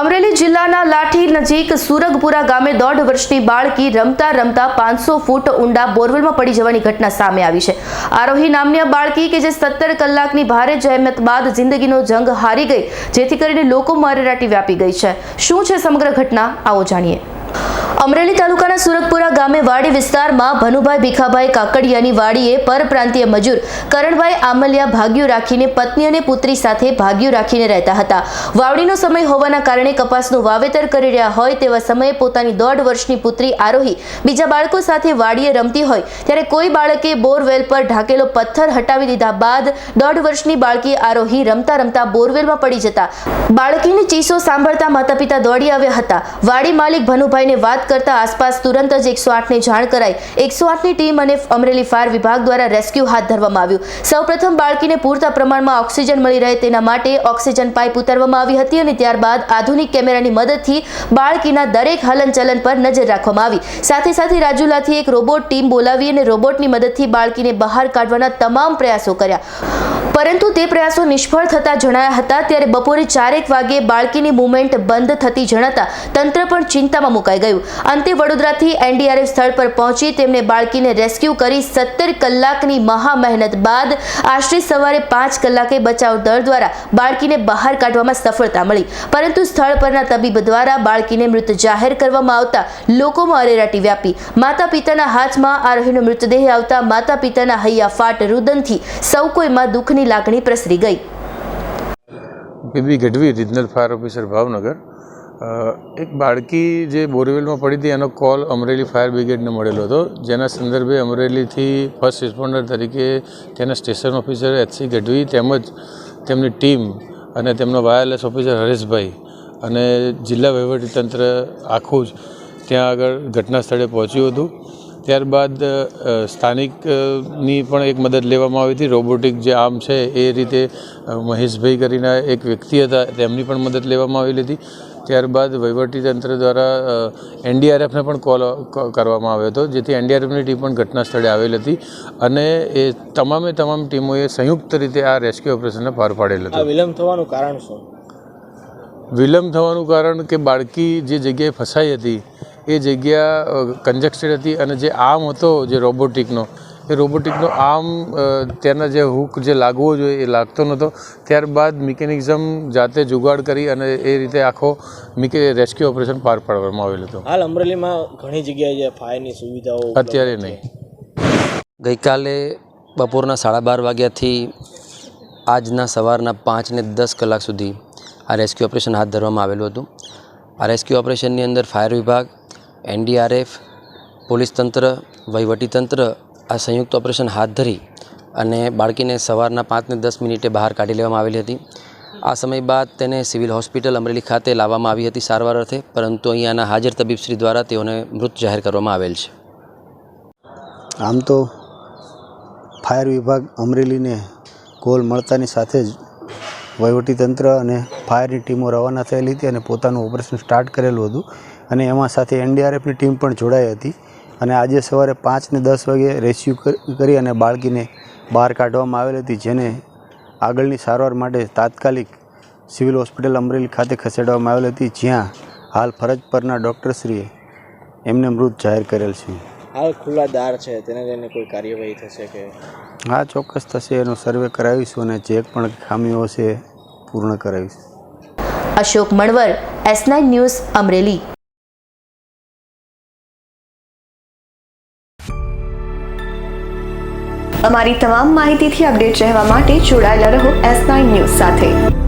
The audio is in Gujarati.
અમરેલી જિલ્લાના લાઠી નજીક સુરગપુરા ગામે દોઢ વર્ષની બાળકી રમતા રમતા પાંચસો ફૂટ ઊંડા બોરવેલમાં પડી જવાની ઘટના સામે આવી છે. આરોહી નામની આ બાળકી કે જે સત્તર કલાકની ભારે જહેમત બાદ જિંદગીનો જંગ હારી ગઈ, જેથી કરીને લોકો મારેરાટી વ્યાપી ગઈ છે. શું છે સમગ્ર ઘટના? આવો જાણીએ. અમરેલી તાલુકાના સુરતપુરા ગામે વાડી વિસ્તારમાં ભનુભાઈ ભીખાભાઈ કાકડિયાની વાડીએ પરપ્રાંતીય મજૂર કરણભાઈ આમલિયા ભાગ્યું રાખીને પત્ની અને પુત્રી સાથે ભાગ્યું રાખીને રહેતા હતા. વાવડીનો સમય હોવાના કારણે કપાસનું વાવેતર કરી રહ્યા હોય તેવા સમયે પોતાની દોઢ વર્ષની પુત્રી આરોહી બીજા બાળકો સાથે વાડીએ રમતી હોય ત્યારે કોઈ બાળકે બોરવેલ પર ઢાકેલો પથ્થર હટાવી દીધા બાદ દોઢ વર્ષની બાળકી આરોહી રમતા રમતા બોરવેલમાં પડી જતા. બાળકીની ચીસો સાંભળતા માતા પિતા દોડી આવ્યા હતા. વાડી માલિક ભનુભાઈને વાત કરતા આસપાસ તુરંત જ એકસો આઠને જાણ કરાઈ. એકસો આઠની ટીમ અને અમરેલી ફાયર વિભાગ દ્વારા રેસ્ક્યુ હાથ ધરવામાં આવ્યું. સૌપ્રથમ બાળકીને પૂરતા પ્રમાણમાં ઓક્સિજન મળી રહે તેના માટે ઓક્સિજન પાઇપ ઉતારવામાં આવી હતી અને ત્યારબાદ આધુનિક કેમેરાની મદદથી બાળકીના દરેક હલનચલન પર નજર રાખવામાં આવી. સાથે સાથે રાજુલાથી એક રોબોટ ટીમ બોલાવી અને રોબોટની મદદથી બાળકીને બહાર કાઢવાના તમામ પ્રયાસો કર્યા. પરંતુ તે પ્રયાસો નિષ્ફળ થતા જણાયા હતા. ત્યારે બપોરે ચારેક વાગે બાળકીની મુવમેન્ટ બંધ થતી જણાતા તંત્ર પણ ચિંતામાં મુકાઈ ગયું. અંતે વડોદરાથી એનડીઆરએફ સ્થળ પર પહોંચી તેમને બાળકીને રેસ્ક્યુ કરી સત્તર કલાકની મહા મહેનત બાદ આશરે સવારે પાંચ કલાકે બચાવ દળ દ્વારા બાળકીને બહાર કાઢવામાં સફળતા મળી. પરંતુ સ્થળ પરના તબીબ દ્વારા બાળકીને મૃત જાહેર કરવામાં આવતા લોકોમાં અરેરાટી વ્યાપી. માતા પિતાના હાથમાં આરોહીનો મૃતદેહ આવતા માતા પિતાના હૈયા ફાટ રુદનથી સૌ કોઈમાં દુઃખની લાગણી પ્રસરી ગઈ. PB Gadhvi, regional fire officer, Bhavnagar. એક બાળકી જે બોરવેલમાં પડી હતી, એનો કોલ અમરેલી ફાયર બ્રિગેડને મળેલો હતો. જેના સંદર્ભે અમરેલીથી ફર્સ્ટ રિસ્પોન્ડર તરીકે તેના સ્ટેશન ઓફિસર એચસી ગઢવી તેમજ તેમની ટીમ અને તેમનો વાયરલેસ ઓફિસર હરેશભાઈ અને જિલ્લા વહીવટીતંત્ર આખું જ ત્યાં આગળ ઘટના સ્થળે પહોંચ્યું હતું. ત્યારબાદ સ્થાનિકની પણ એક મદદ લેવામાં આવી હતી. રોબોટિક જે આર્મ છે એ રીતે મહેશભાઈ કરીને એક વ્યક્તિ હતા તેમની પણ મદદ લેવામાં આવેલી હતી. ત્યારબાદ વહીવટીતંત્ર દ્વારા એનડીઆરએફને પણ કોલ કરવામાં આવ્યો હતો જેથી એનડીઆરએફની ટીમ પણ ઘટના સ્થળે આવેલ હતી અને એ તમામે તમામ ટીમોએ સંયુક્ત રીતે આ રેસ્ક્યુ ઓપરેશનને પાર પાડેલ હતું. વિલંબ થવાનું કારણ શું? વિલંબ થવાનું કારણ કે બાળકી જે જગ્યાએ ફસાઈ હતી એ જગ્યા કન્જક્ટેડ હતી અને જે આર્મ હતો જે રોબોટિકનો એ રોબોટિકનો આર્મ તેના જે હુક જે લાગવો જોઈએ એ લાગતો નહોતો. ત્યારબાદ મિકેનિઝમ જાતે જુગાડ કરી અને એ રીતે આખો મિકે રેસ્ક્યુ ઓપરેશન પાર પાડવામાં આવેલ હતું. હાલ અમરેલીમાં ઘણી જગ્યાએ જે ફાયરની સુવિધાઓ અત્યારે નહીં. ગઈકાલે બપોરના સાડા બાર વાગ્યાથી આજના સવારના પાંચ ને દસ કલાક સુધી આ રેસ્ક્યુ ઓપરેશન હાથ ધરવામાં આવેલું હતું. આ રેસ્ક્યુ ઓપરેશનની અંદર ફાયર વિભાગ એનડીઆરએફ, પોલીસ તંત્ર, વહીવટી તંત્ર આ સંયુક્ત ઓપરેશન હાથ ધરી અને બાળકીને સવારના પાંચને દસ મિનિટે બહાર કાઢી લેવામાં આવેલી હતી. આ સમય બાદ તેને સિવિલ હોસ્પિટલ અમરેલી ખાતે લાવવામાં આવી હતી સારવાર અર્થે, પરંતુ અહીંયાના હાજર તબીબશ્રી દ્વારા તેઓને મૃત જાહેર કરવામાં આવેલ છે. આમ તો ફાયર વિભાગ અમરેલીને કોલ મળતાની સાથે જ વહીવટીતંત્ર અને ફાયરની ટીમો રવાના થયેલી હતી અને પોતાનું ઓપરેશન સ્ટાર્ટ કરેલું હતું. અને એમાં સાથે એનડીઆરએફની ટીમ પણ જોડાઈ હતી. અને આજે સવારે પાંચ ને દસ વાગે રેસ્ક્યુ કરી અને બાળકીને બહાર કાઢવામાં આવેલી હતી, જેને આગળની સારવાર માટે તાત્કાલિક સિવિલ હોસ્પિટલ અમરેલી ખાતે ખસેડવામાં આવેલી હતી, જ્યાં હાલ ફરજ પરના ડૉક્ટરશ્રીએ એમને મૃત જાહેર કરેલ છે. હાલ ખુલ્લા દાર છે તેને લઈને કોઈ કાર્યવાહી થશે કે? હા ચોક્કસ થશે. એનો સર્વે કરાવીશું અને જે પણ ખામીઓ છે પૂર્ણ કરાવીશું. Ashok Manvar S nine news Amreli. અમારી તમામ માહિતીથી અપડેટ રહેવા માટે જોડાયેલા રહો એસ નાઇન ન્યૂઝ સાથે.